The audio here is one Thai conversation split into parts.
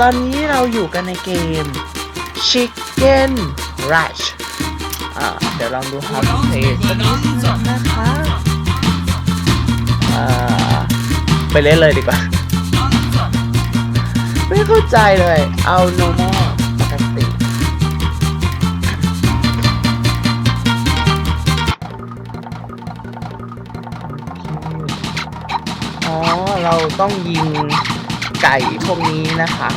ตอนนี้เราอยู่กันในเกม Chicken Rush อ่าเดี๋ยวลองดู how to play สักนิดนึงนะคะอ่าไปเล่นเลยดีกว่า ไม่เข้าใจเลย เอา normal ปกติอ๋อ เราต้องยิง ไก่พวกนี้นะคะ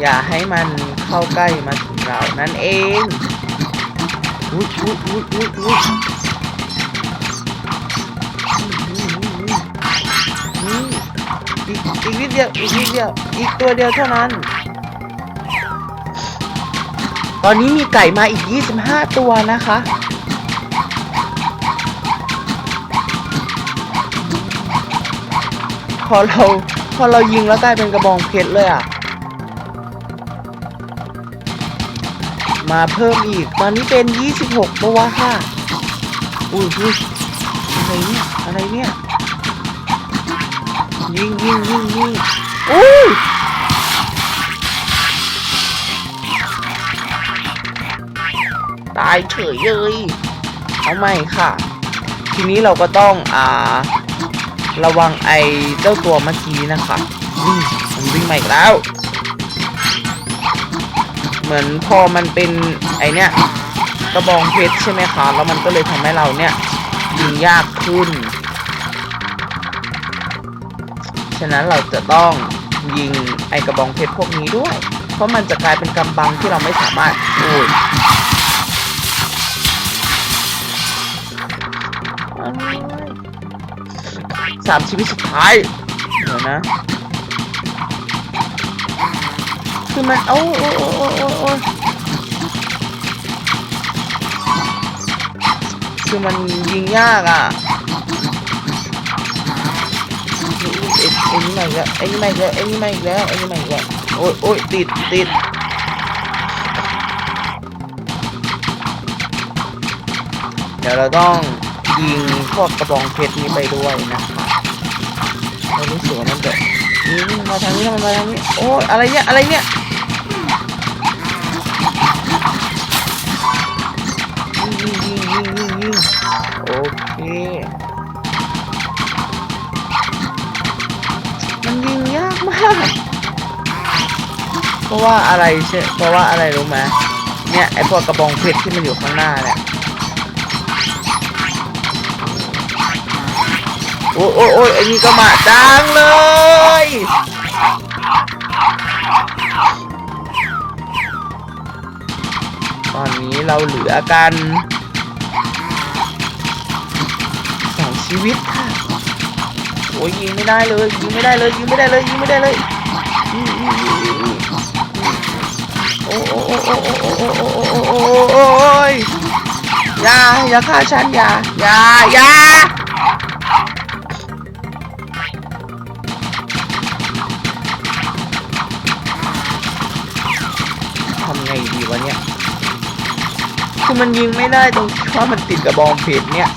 อย่าให้มันเข้าใกล้มาถึงเรานั่นเองอุ้ยอุ้ยอุ้ยอุ้ยอุ้ยอืมอีกอีกนิดเดียวอีกนิดเดียวอีกตัวเดียวเท่านั้น ตอนนี้มีไก่มาอีก 25 ตัวนะคะพอเรา พอเรายิงแล้วกลายเป็นกระบองเพชรเลยอะ มาเพิ่มอีกตอนนี้เป็น 26ตัวค่ะอุ้ยอุ้ยอะไรเนี่ย อะไรเนี่ย ยิงยิงยิงยิงอุ้ยตายเฉยเลย เอาใหม่ค่ะ ทีนี้เราก็ต้อง อ่า ระวังไอเจ้าตัวเมื่อกี้นะคะนี่มันวิ่งมาอีกแล้ว เหมือนพอมันเป็นไอเนี้ยกระบองเพชรใช่ไหมคะแล้วมันก็เลยทำให้เราเนี่ยยิงยากขึ้น ฉะนั้นเราจะต้องยิงไอกระบองเพชรพวกนี้ด้วย เพราะมันจะกลายเป็นกำบังที่เราไม่สามารถโอ้ยอะไร สามชีวิตสุดท้ายเดี๋ยวนะ คือมันโอ้โอ้โอ้โอ้โอ้โอ้คือมันยิงยากอะไอ้นี่มาอีกแล้วไอ้นี่มาอีกแล้วไอ้นี่มาอีกแล้วไอ้นี่มาอีกแล้วโอ้ยโอ้ยติดติดเดี๋ยวเราต้องยิงพวกกระบองเพชรนี้ไปด้วยนะคะ รารู้สึกว่ามันจะนี่มาทางนี้ทำไมมาทางนี้ โอ้ยอะไรเนี่ยอะไรเนี่ยยิงยิงยิงยิงยิงยิงโอเคมันยิงยากมากเพราะว่าอะไรใช่เพราะว่าอะไรรู้ไหมเนี่ยไอพวกกระบองเพชรที่มันอยู่ข้างหน้าเนี่ย โอ้ยโอ้ยโอ้ยไอ้นี่ก็มาจังเลย ตอนนี้เราเหลือกันสองชีวิตค่ะโอ้ยยิงไม่ได้เลยยิงไม่ได้เลยยิงไม่ได้เลยยิงไม่ได้เลยโอ้โอ้โอ้โอ้โอ้โอ้โอ้โอ้โอ้ยอย่าอย่าฆ่าฉันอย่าอย่าอย่า วะเนี่ย คือมันยิงไม่ได้ตรงที่ว่ามันติดกระบองเพชรเนี่ย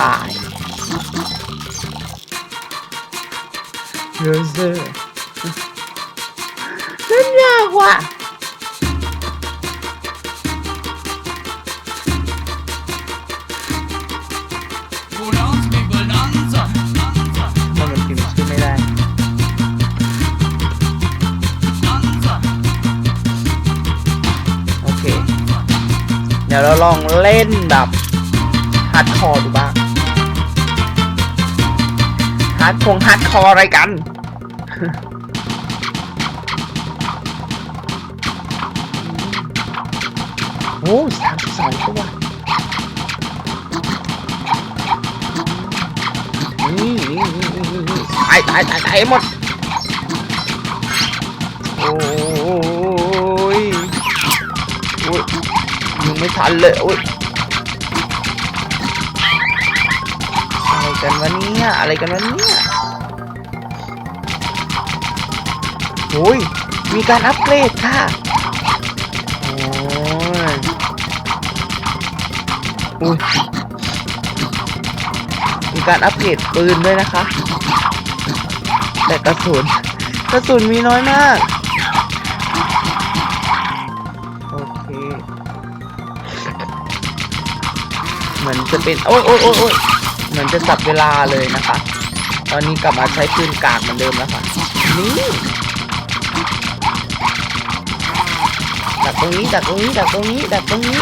ตายเยอะเซอร์เล่นยากว่ะ ดี๋ยวเราลองเล่นแบบฮาร์ดคอร์ดูบ้างฮาร์ดคงฮาร์ดคอร์อะไรกัน โอ้สามสิบสองตัวนี่นี่นี่นี่นี่ตายตายตายตายให้หมด โอ้ ไม่ทันเลยโอ้ยอะไรกันวะเนี่ยอะไรกันวะเนี่ยโอ้ยมีการอัปเกรดค่ะโอ้ยอุ้ยมีการอัปเกรดปืนด้วยนะคะ แต่กระสุนกระสุนมีน้อยมาก โอเค มือนจะเป็นโอ้ยโอ้ยโอ้ยโอ้ยเหมือนจะจับเวลาเลยนะคะ ตอนนี้กลับมาใช้ปืนกากเหมือนเดิมแล้วค่ะนี่ดักตรงนี้ดักตรงนี้ดักตรงนี้ดักตรงนี้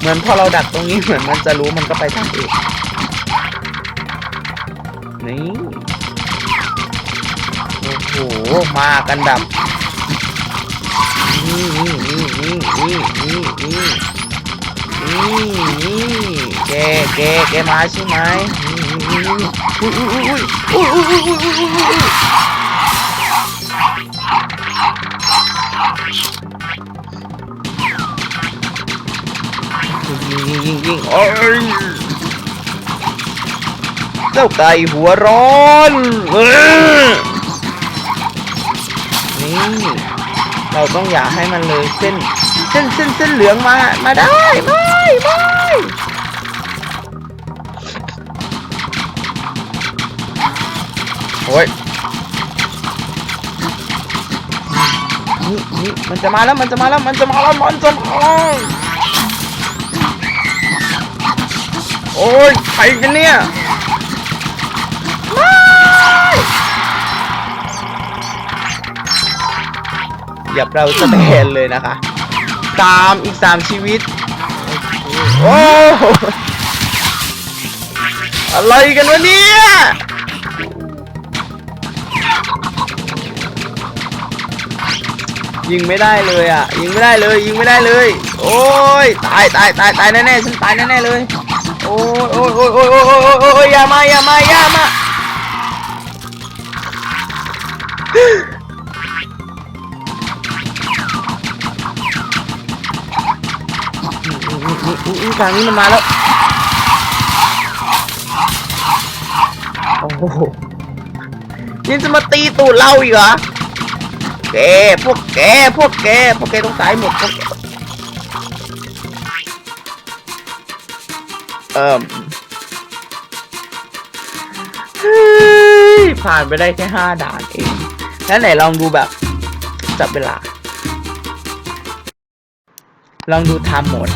เหมือนพอเราดักตรงนี้เหมือนมันจะรู้มันก็ไปทางอื่นนี่โอ้โหมากันแบบนี่นี่นี่นี่นี่นี่ นี่นี่แกแกแกมาใช่ไหมอุ้ยอุ้ยอุ้ยอุ้ยอุ้ยอุ้ยอุ้ยอุ้ยอุ้ยยิงยิงยิงโอ้ยเจ้าไก่หัวร้อนเออนี่เราต้องอย่าให้มันเลยเส้น เส้นเส้นเส้นเหลืองมา มาได้ไม่ไม่โอ้ยนี่นี่มันจะมาแล้วมันจะมาแล้วมันจะมาแล้วมันจะมาโอ้ยใครกันเนี่ยม่เหยับเราสแตนเลยนะคะ สามอีกสามชีวิต โอ้อะไรกันวะเนี่ยยิงไม่ได้เลยอะ ยิงไม่ได้เลยยิงไม่ได้เลย โอ้ยตายตายตายตายแน่ๆฉันตายแน่ๆเลยโอ้ยโอ้ยโอ้ยโอ้ยโอ้ยโอ้ยอย่ามาอย่ามาอย่ามา อืมฝั่งนี้มันมาแล้ว โอ้โหยังจะมาตีตูดเราอีกเหรอ แก พวกแก พวกแก พวกแกต้องตายหมดพวกเอ่มผ่านไปได้แค่ห้าด่านเอง แล้วไหนลองดูแบบจับเวลา ลองดูไทม์โหมด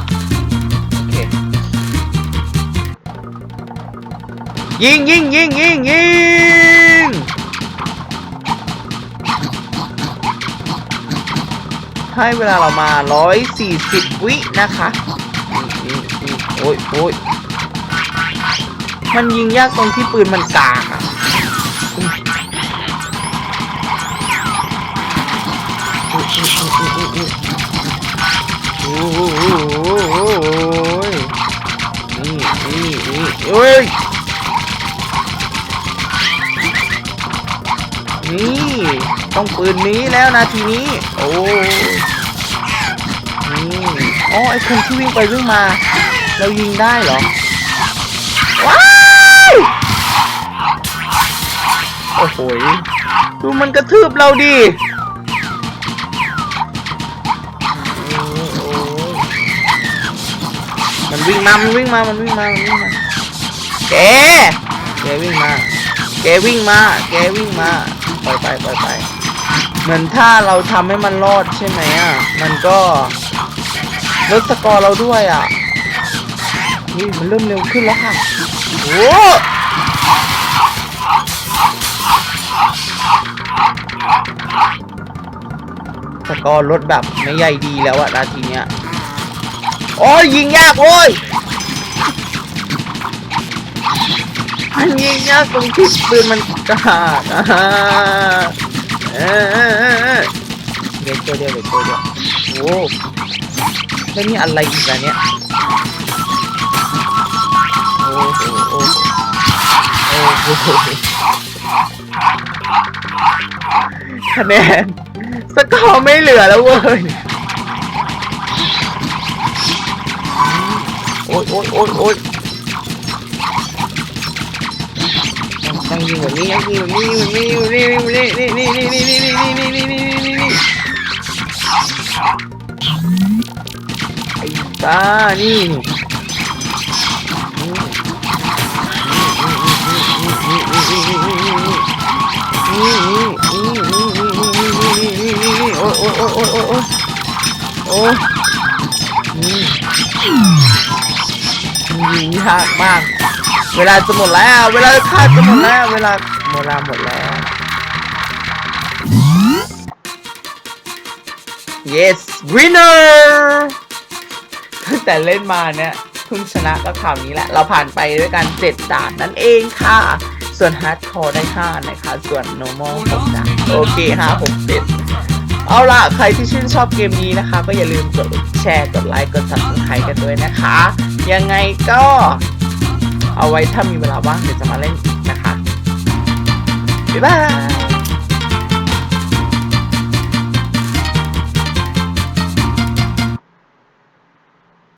ยิงยิงยิงยิงยิงให้เวลาเรามา 140 วินะคะโอ้ยโอ้ยมันยิงยากตรงที่ปืนมันกากอะโอ้ยนี่นี่นี่โอ้ย ต้องปืนนี้แล้วนาทีนี้ โอ้นี่อ๋อไอ้คนที่วิ่งไปวิ่งมา เรายิงได้เหรอ ว้ายโอ้โหดูมันกระทืบเราดิมันวิ่งมา มันวิ่งมา มันวิ่งมา มันวิ่งมาแกแกวิ่งมา แกวิ่งมา แกวิ่งมา ไปล่อยไปไป เหมือนถ้าเราทำให้มันรอดใช่ไหมอะ มันก็ลดสกอร์เราด้วยอะนี่มันเริ่มเร็วขึ้นแล้วค่ะโอ้สกอร์ลดแบบไม่ใหญ่ดีแล้วอะนาทีเนี้ย โอ้ยยิงยากโอ้ยมันยิงยากตรงที่ปืนมันกากอะ เออเออเออเออเดี๋ยวตัวเดียวเดี๋ยวตัวเดียวโอ้แล้วนี่อะไรอีกอะเนี่ยโอ้โหโอ้โหโอ้โหคะแนนสกอร์ไม่เหลือแล้วเว้ยโอ้ยโอ้ยโอ้ยโอ้ย อยู่แบบนี้อยู่แบบนี้อยู่แบบนี้อยู่นี่นี่นี่นี่นี่นี่นี่นี่นี่นี่นี่นี่นี่ตานี่โอ้โอ้โอ้โอ้โอ้โอ้ ยากมาก เวลาจะหมดแล้ว เวลาคาดจะหมดแล้ว เวลาเวลาหมดแล้ว yes winner ตั้งแต่เล่นมาเนี่ยเพิ่งชนะก็คราวนี้แหละ เราผ่านไปด้วยกัน7ด่านนั่นเองค่ะ ส่วน hardcore ได้ 5 นะคะ ส่วน normal 6ด่านโอเค5 6 7 เอาล่ะ ใครที่ชื่นชอบเกมนี้นะคะ ก็อย่าลืมกดแชร์กดไลค์กดซับสไครต์กันด้วยนะคะ ยังไงก็เอาไว้ถ้ามีเวลาว่างเดี๋ยวจะมาเล่นอีกนะคะบ๊ายบาย